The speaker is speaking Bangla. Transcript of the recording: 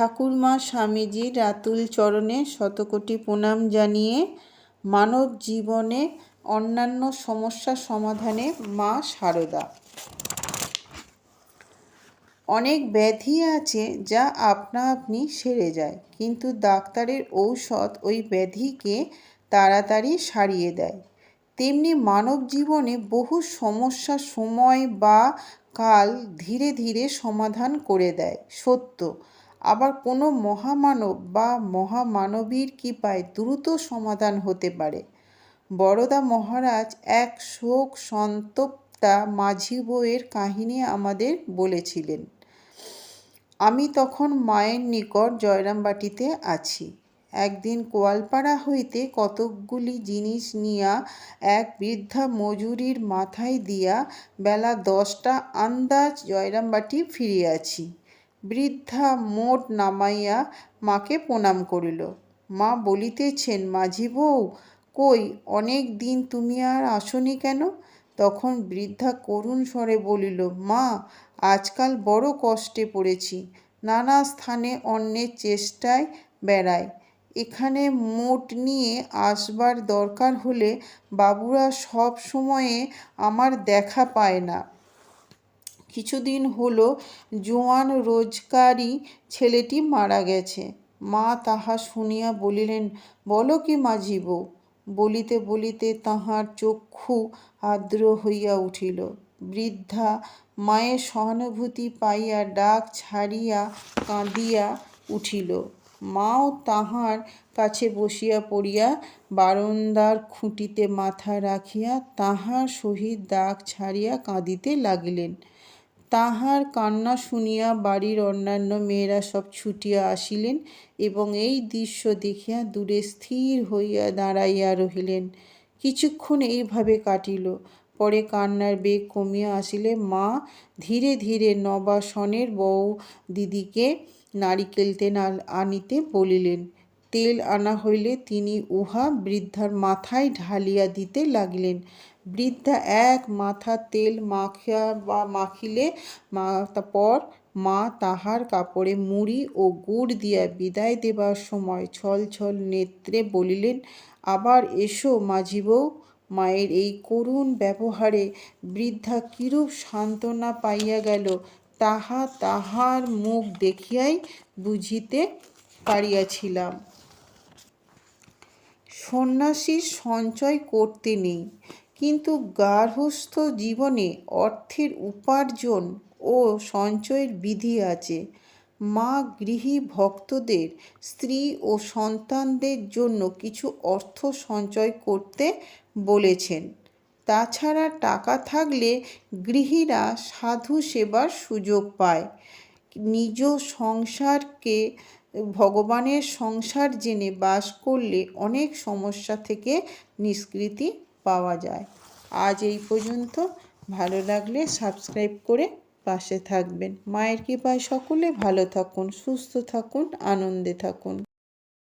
ঠাকুরমা স্বামীজির রাতুল চরণে শতকোটি প্রণাম জানিয়ে মানব জীবনে অন্যান্য সমস্যা সমাধানে মা সারদা। অনেক ব্যাধি আছে যা আপনা আপনি সেরে যায়, কিন্তু ডাক্তারের ঔষধ ওই ব্যাধিকে তাড়াতাড়ি সারিয়ে দেয়। তেমনি মানব জীবনে বহু সমস্যা সময় বা কাল ধীরে ধীরে সমাধান করে দেয়, সত্য। আবার কোনো মহামানব বা মহামানবীর কৃপায় দ্রুত সমাধান হতে পারে। বরদা মহারাজ এক শোক সন্তপ্তা মাঝি বউয়ের কাহিনী আমাদের বলেছিলেন, আমি তখন মায়ের নিকট জয়রামবাটিতে আছি। একদিন কোয়ালপাড়া হইতে কতকগুলি জিনিস নিয়া এক বৃদ্ধা মজুরির মাথায় দিয়া বেলা দশটা আন্দাজ জয়রামবাটি ফিরিয়াছি। বৃদ্ধা মোট নামাইয়া মাকে প্রণাম করিল। মা বলিতেছেন, মাঝি বউ, কই, অনেক দিন তুমি আর আসনি কেন? তখন বৃদ্ধা করুণ স্বরে বলিল, মা, আজকাল বড় কষ্টে পড়েছি। নানা স্থানে অন্যের চেষ্টায় বেড়ায় এখানে মোট নিয়ে আসবার দরকার হলে বাবুরা সব সময়ে আমার দেখা পায় না। কিছুদিন হলো জোয়ান রোজগারি ছেলেটি মারা গেছে। মা তাহা শুনিয়া বলিলেন, বলো কি মাঝি বলিতে বলিতে তাহার চক্ষু আর্দ্র হইয়া উঠিল। বৃদ্ধা মায়ের সহানুভূতি পাইয়া ডাক ছাড়িয়া কাঁদিয়া উঠিল। মাও তাহার কাছে বসিয়া পড়িয়া বারান্দার খুঁটিতে মাথা রাখিয়া তাহার সহিত ডাক ছাড়িয়া কাঁদিতে লাগিলেন। তাহার কান্না শুনিয়া বাড়ির অন্যান্য মেয়েরা সব ছুটিয়া আসিলেন এবং এই দৃশ্য দেখিয়া দূরে স্থির হইয়া দাঁড়াইয়া রহিলেন। কিছুক্ষণ এইভাবে কাটিল। পরে কান্নার বেগ কমিয়া আসিলে, মা, ধীরে ধীরে নবাসনের বউ দিদিকে নারিকেল তেল আনিতে বলিলেন। তেল আনা হইলে তিনি উহা বৃদ্ধার মাথায় ঢালিয়া দিতে লাগিলেন। বৃদ্ধা এক মাথা তেল মাখিয়া বা মাখিলে পর মা তাহার কাপড়ে মুড়ি ও গুড় দিয়া বিদায় দেবার সময় ছল ছল নেত্রে বলিলেন, আবার এসো মাঝি বউ, মায়ের এই করুণ ব্যবহারে বৃদ্ধা কিরূপ সান্ত্বনা পাইয়া গেল, তাহা তাহার মুখ দেখিয়াই বুঝিতে পারিয়াছিলাম। সন্ন্যাসীর সঞ্চয় করতে নেই কিন্তু গার্হস্থ জীবনে অর্থের উপার্জন ও সঞ্চয়ের বিধি আছে। মা গৃহী ভক্তদের, স্ত্রী ও সন্তানদের জন্য কিছু অর্থ সঞ্চয় করতে বলেছেন। তাছাড়া টাকা থাকলে গৃহীরা সাধু সেবার সুযোগ পায়। নিজ সংসারকে, ভগবানের সংসার জেনে বাস করলে অনেক সমস্যা থেকে নিষ্কৃতি পাওয়া যায়। আজ এই পর্যন্ত। ভালো লাগলে সাবস্ক্রাইব করে পাশে থাকবেন। মায়ের কৃপায় সকলে ভালো থাকুন, সুস্থ থাকুন, আনন্দে থাকুন।